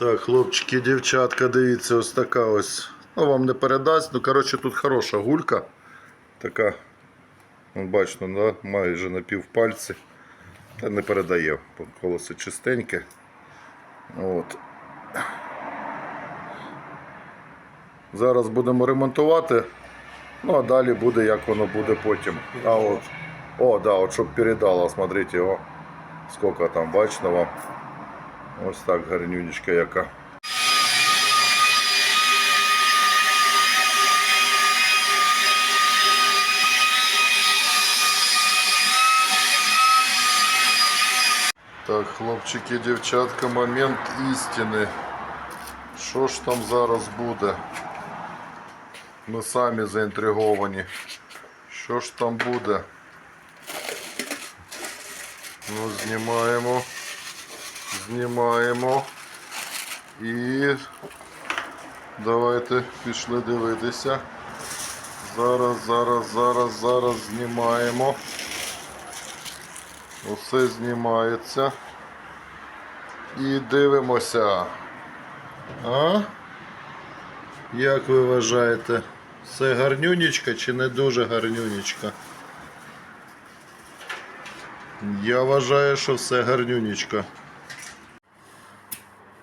Так, хлопчики, дівчатка, дивіться, ось така ось. Ну, вам не передасть. Ну, коротше, тут хороша гулька. Така, ну, бачно, да? майже на півпальці. Та не передає, колесо чистеньке. От. Зараз будемо ремонтувати. Ну, а далі буде, як воно буде потім. А от. О, да, от щоб передало, смотрите, о. Сколько там, бачно вам. Ось так гарнюнечка яка. Так, хлопчики, дівчатка, момент істини. Що ж там зараз буде? Ми самі заінтриговані. Що ж там буде? Ну, знімаємо. Знімаємо. І давайте пішли дивитися. Зараз, зараз, зараз, зараз знімаємо. Усе знімається. І дивимося. А? Як ви вважаєте? Це гарнюнічка чи не дуже гарнюнічка? Я вважаю, що все гарнюнічка.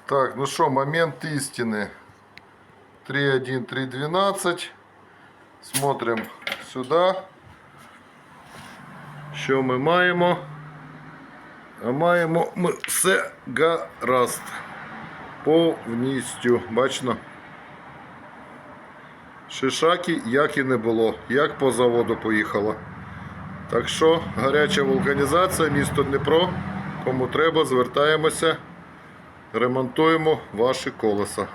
Так, ну що, момент істини. 3.1, 3.12. Смотрим сюди. Що ми маємо? А маємо ми все гаразд. Повністю. Бачно? Шишаки як і не було, як по заводу поїхало. Так що гаряча вулканізація, місто Дніпро. Кому треба, звертаємося, ремонтуємо ваші колеса.